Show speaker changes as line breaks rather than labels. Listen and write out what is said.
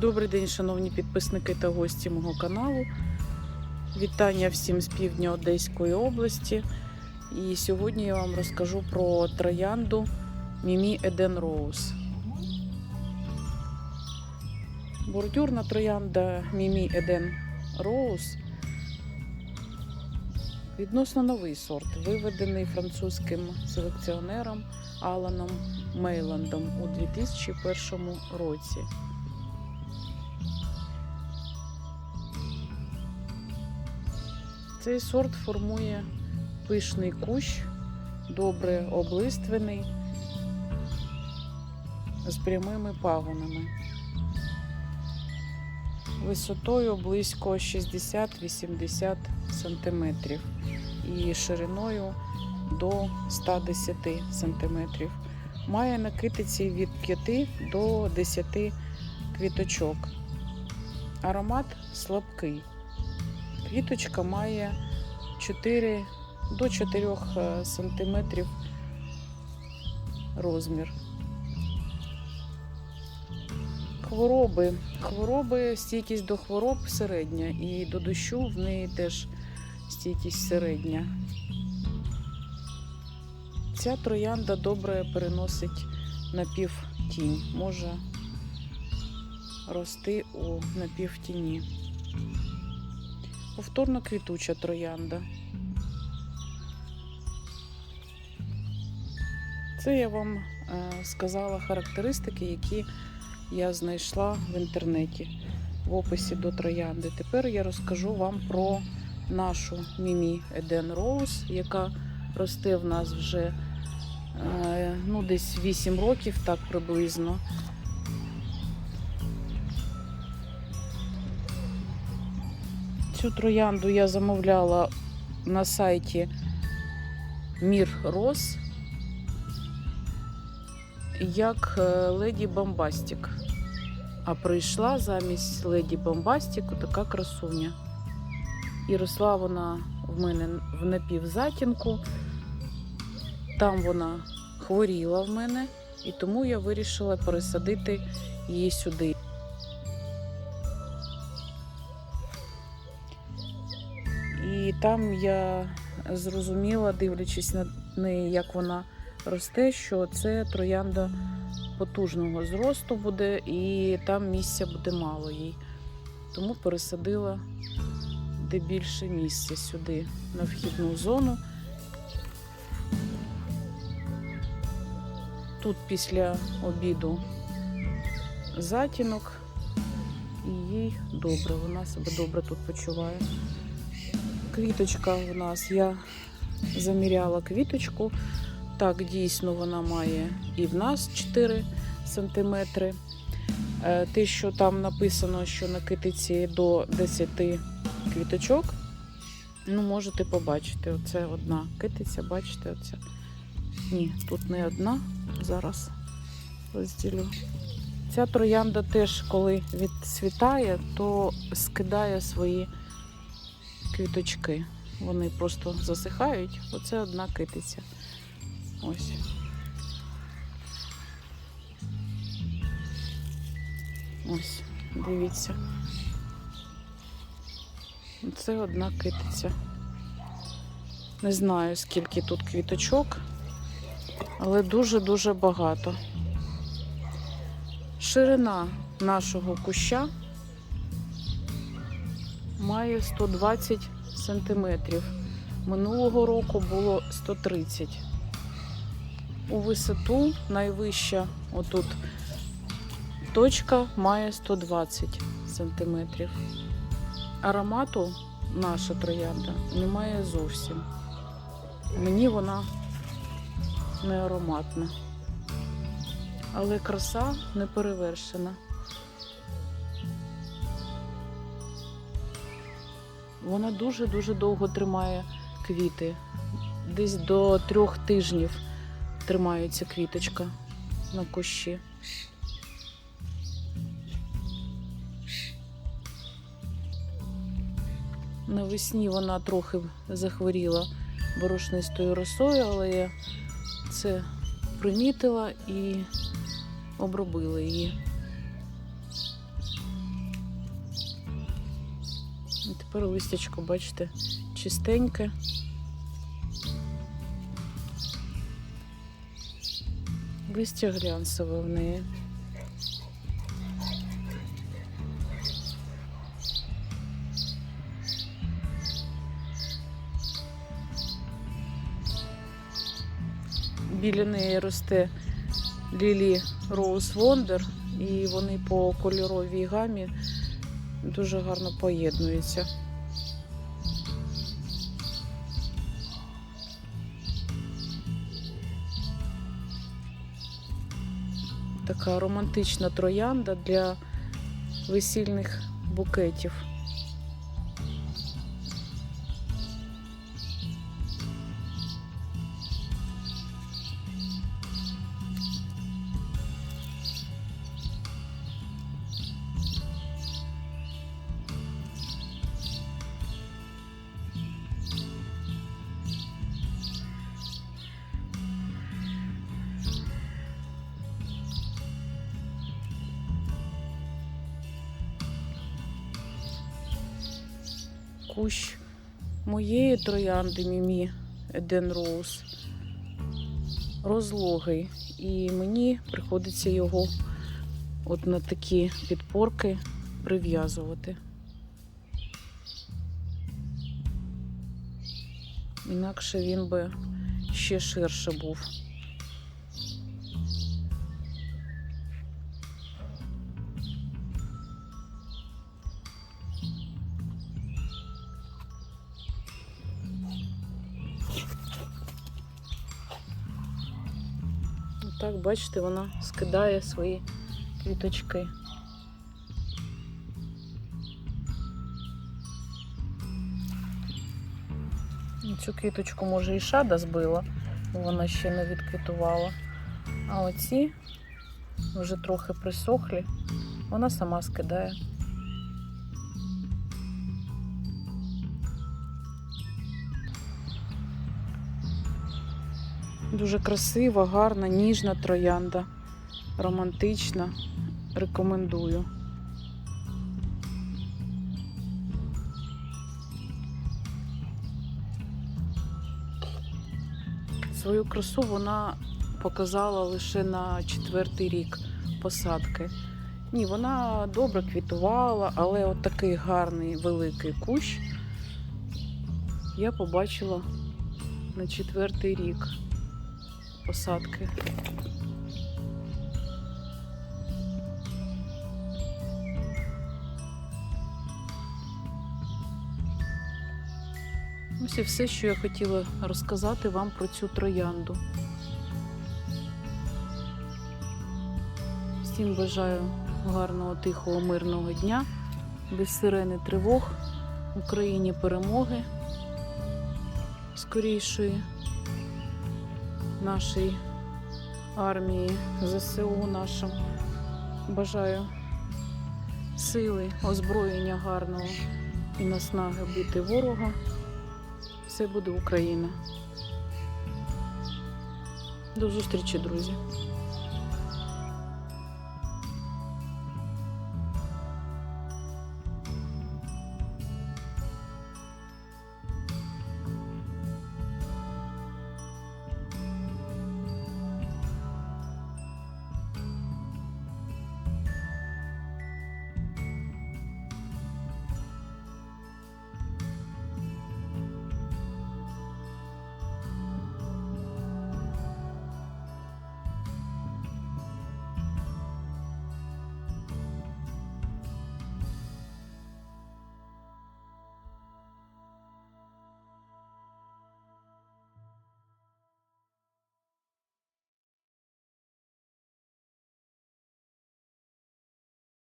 Добрий день, шановні підписники та гості мого каналу. Вітання всім з півдня Одеської області. І сьогодні я вам розкажу про троянду Мімі Еден Роуз. Бордюрна троянда Мімі Еден Роуз відносно новий сорт, виведений французьким селекціонером Аланом Мейландом у 2001 році. Цей сорт формує пишний кущ, добре облиствений, з прямими пагонами. Висотою близько 60-80 см і шириною до 110 см. Має на китиці від 5 до 10 квіточок. Аромат слабкий. Квіточка має 4 до 4 см розмір. Хвороби. Хвороби, стійкість до хвороб середня, і до дощу в неї теж стійкість середня. Ця троянда добре переносить напівтінь, може рости у напівтіні. Повторно квітуча троянда. Це я вам е, сказала характеристики, які я знайшла в інтернеті в описі до троянди. Тепер я розкажу вам про нашу Мімі Еден Роуз, яка росте в нас вже е, ну, десь 8 років, так приблизно. Цю троянду я замовляла на сайті Мір Роз як е, Леді Бомбастік. А прийшла замість Леді Бомбастіку така красуня. І росла вона в мене в напівзатінку. Там вона хворіла в мене, і тому я вирішила пересадити її сюди. Там я зрозуміла, дивлячись на неї, як вона росте, що це троянда потужного зросту буде, і там місця буде мало їй. Тому пересадила де більше місця сюди, на вхідну зону. Тут після обіду затінок, і їй добре, вона себе добре тут почуває. Квіточка у нас, я заміряла квіточку. Так, дійсно, вона має і в нас 4 см. Те, що там написано, що на китиці до 10 квіточок, ну, можете побачити. Оце одна китиця, бачите, оця. Ні, тут не одна. Зараз розділю. Ця троянда теж, коли відцвітає, то скидає свої квіточки. Вони просто засихають. Оце одна китиця. Ось. Ось, дивіться. Це одна китиця. Не знаю, скільки тут квіточок, але дуже-дуже багато. Ширина нашого куща має 120 сантиметрів. Минулого року було 130 у висоту найвища отут точка має 120 сантиметрів. Аромату наша троянда немає зовсім. Мені вона не ароматна. Але краса не перевершена. Вона дуже-дуже довго тримає квіти. Десь до трьох тижнів тримається квіточка на кущі. Навесні вона трохи захворіла борошнистою росою, але я це примітила і обробила її. Тепер листячко, бачите, чистеньке. Листя глянцеве в неї. Біля неї росте лілі Rose Wonder, і вони по кольоровій гамі дуже гарно поєднуються. Така романтична троянда для весільних букетів. Кущ моєї троянди Мімі Еден Роуз розлогий. І мені приходиться його от на такі підпорки прив'язувати. Інакше він би ще ширше був. Так, бачите, вона скидає свої квіточки. Цю квіточку, може, і шада збила, бо вона ще не відквітувала. А оці вже трохи присохлі, вона сама скидає. Дуже красива, гарна, ніжна троянда. Романтична. Рекомендую. Свою красу вона показала лише на четвертий рік посадки. Ні, вона добре квітувала, але от такий гарний великий кущ я побачила на четвертий рік посадки. Ось і все, що я хотіла розказати вам про цю троянду. Всім бажаю гарного, тихого, мирного дня, без сирени тривог, Україні перемоги скорішої нашій армії, ЗСУ нашим. Бажаю сили, озброєння гарного і наснаги бити ворога. Все буде Україна. До зустрічі, друзі!